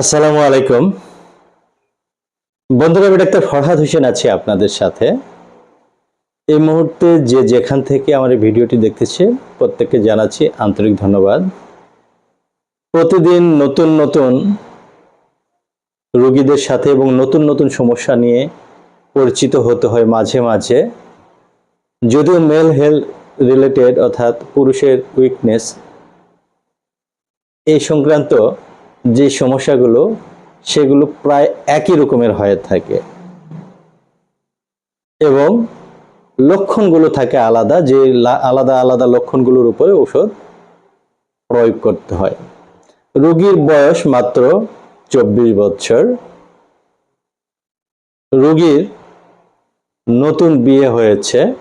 আসসালামু আলাইকুম। বন্ধুরা, আমি ডাক্তার ফরহাদ হোসেন আছি আপনাদের সাথে। এই মুহূর্তে যে যেখান থেকে আমার ভিডিওটি দেখতেছে, প্রত্যেককে জানাচ্ছি আন্তরিক ধন্যবাদ। প্রতিদিন নতুন নতুন রোগীদের সাথে এবং নতুন নতুন সমস্যা নিয়ে পরিচিত হতে হয় মাঝে মাঝে। যদিও মেল হেলথ রিলেটেড অর্থাৎ পুরুষের উইকনেস এই সংক্রান্ত যে সমস্যাগুলো, সেগুলো প্রায় একই রকমের হয়ে থাকে। এবং লক্ষণগুলো থাকে আলাদা, যে আলাদা আলাদা লক্ষণগুলোর উপরে ওষুধ প্রয়োগ করতে হয়। রোগীর বয়স মাত্র চব্বিশ বছর। রোগীর নতুন বিয়ে হয়েছে।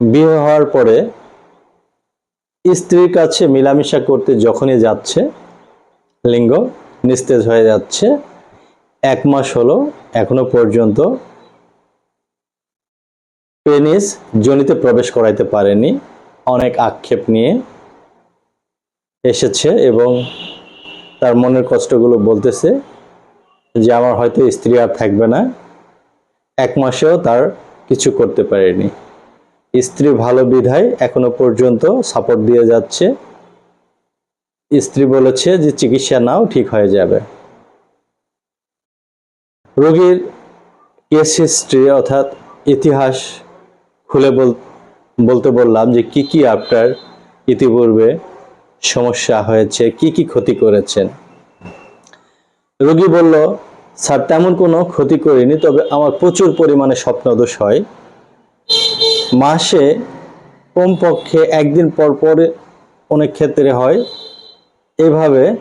বিয়ে হওয়ার পরে স্ত্রীর কাছে মিলামিশা করতে যখনই যাচ্ছে লিঙ্গ নিস্তেজ হয়ে যাচ্ছে। এক মাস হলো, এখনও পর্যন্ত পেনিস জনিতে প্রবেশ করাইতে পারেনি। অনেক আক্ষেপ নিয়ে এসেছে এবং তার মনের কষ্টগুলো বলতেছে যে আমার হয়তো স্ত্রী আর থাকবে না। এক মাসেও তার কিছু করতে পারেনি। স্ত্রী ভালো বিধায় এখনও পর্যন্ত সাপোর্ট দিয়ে যাচ্ছে। স্ত্রী বলেছে যে চিকিৎসা নাও, ঠিক হয়ে যাবে। রোগীর কেস হিস্ট্রি অর্থাৎ ইতিহাস খুলে বলতে বললাম যে কি কি আপনার ইতিপূর্বে সমস্যা হয়েছে, কি কি ক্ষতি করেছেন। রোগী বলল, স্যার, তেমন কোনো ক্ষতি করিনি, তবে আমার প্রচুর পরিমাণে স্বপ্নদোষ হয়। মাসে কমপক্ষে একদিন পর পর অনেক ক্ষেত্রে হয়। এভাবে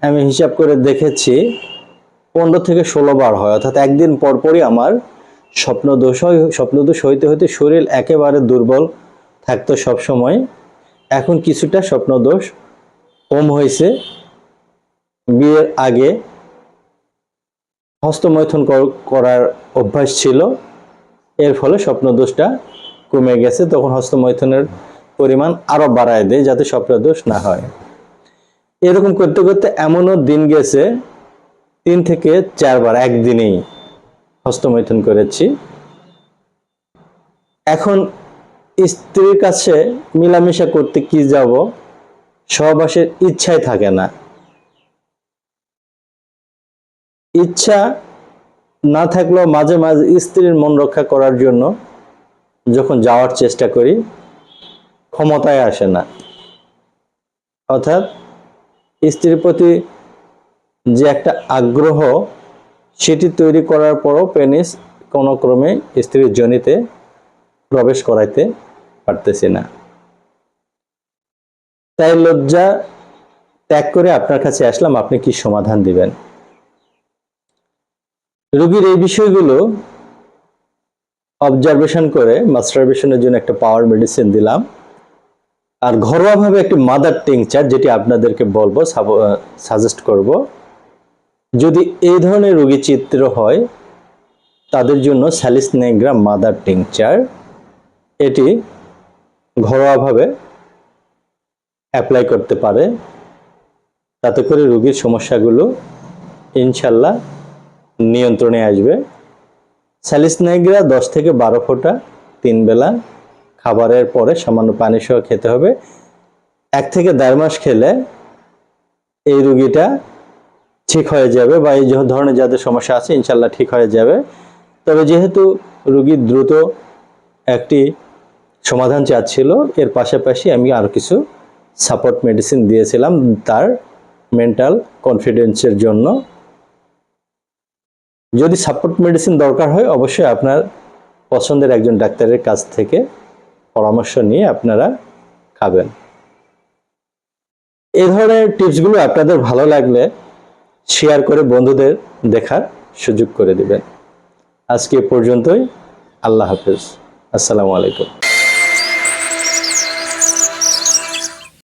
আমি হিসাব করে দেখেছি, পনেরো থেকে ষোলো বার হয়, অর্থাৎ একদিন পরপরই আমার স্বপ্নদোষ হয় স্বপ্নদোষ হইতে হইতে শরীর একেবারে দুর্বল থাকতো সবসময়। এখন কিছুটা স্বপ্নদোষ কম হয়েছে বিয়ের আগে হস্তমৈথুন কর- করার অভ্যাস ছিল। এর ফলে স্বপ্নদোষটা কমে গেছে। তখন হস্তমৈথুনের পরিমাণ আরও বাড়ায় দেয়, যাতে স্বপ্নদোষ না হয়। এরকম করতে করতে এমনও দিন গেছে, তিন থেকে চারবার, একদিনেই হস্তমৈথুন করেছি। এখন স্ত্রীর কাছে মিলামিশা করতে কি যাব, সহবাসের ইচ্ছাই থাকে না। ইচ্ছা না থাকলেও মাঝে মাঝে স্ত্রীর মন রক্ষা করার জন্য যখন যাওয়ার চেষ্টা করি, ক্ষমতায় আসে না। অর্থাৎ স্ত্রীর প্রতি যে একটা আগ্রহ, সেটি তৈরি করার পরও পেনিস কোনো ক্রমে স্ত্রীর জনিতে প্রবেশ করাইতে পারতেছি না। তাই লজ্জা ত্যাগ করে আপনার কাছে আসলাম, আপনি কি সমাধান দিবেন? রোগীর এই বিষয়গুলো অবজারভেশন করে মাস্টারবেশনের জন্য একটা পাওয়ার মেডিসিন দিলাম। আর ঘরোয়াভাবে একটি মাদার টিংচার যেটি আপনাদেরকে বলব সাজেস্ট করব। যদি এই ধরনের রোগী চিত্র হয়, তাদের জন্য স্যালিস নেগ্রা মাদার টিংচার এটি ঘরোয়াভাবে অ্যাপ্লাই করতে পারে। তাতে করে রোগীর সমস্যাগুলো ইনশাল্লাহ নিয়ন্ত্রণে আসবে। স্যালিস নেগ্রা দশ থেকে বারো ফোঁটা, তিন বেলা। খাবারের পরে সামান্য পানি সহ খেতে হবে। এক থেকে দেড় মাস খেলে এই রুগীটা ঠিক হয়ে যাবে বা এই ধরনের যাদের সমস্যা আছে ইনশাল্লাহ ঠিক হয়ে যাবে। তবে যেহেতু রুগী দ্রুত একটি সমাধান চাচ্ছিল, এর পাশাপাশি আমি আরও কিছু সাপোর্ট মেডিসিন দিয়েছিলাম তার মেন্টাল কনফিডেন্সের জন্য। যদি সাপোর্ট মেডিসিন দরকার হয়, অবশ্যই আপনার পছন্দের একজন ডাক্তারের কাছ থেকে পরামর্শ নিয়ে আপনারা খাবেন। এই ধরনের টিপসগুলো আপনাদের ভালো লাগলে শেয়ার করে বন্ধুদের দেখার সুযোগ করে দিবেন। আজকে পর্যন্তই। আল্লাহ হাফিজ। আসসালামু আলাইকুম।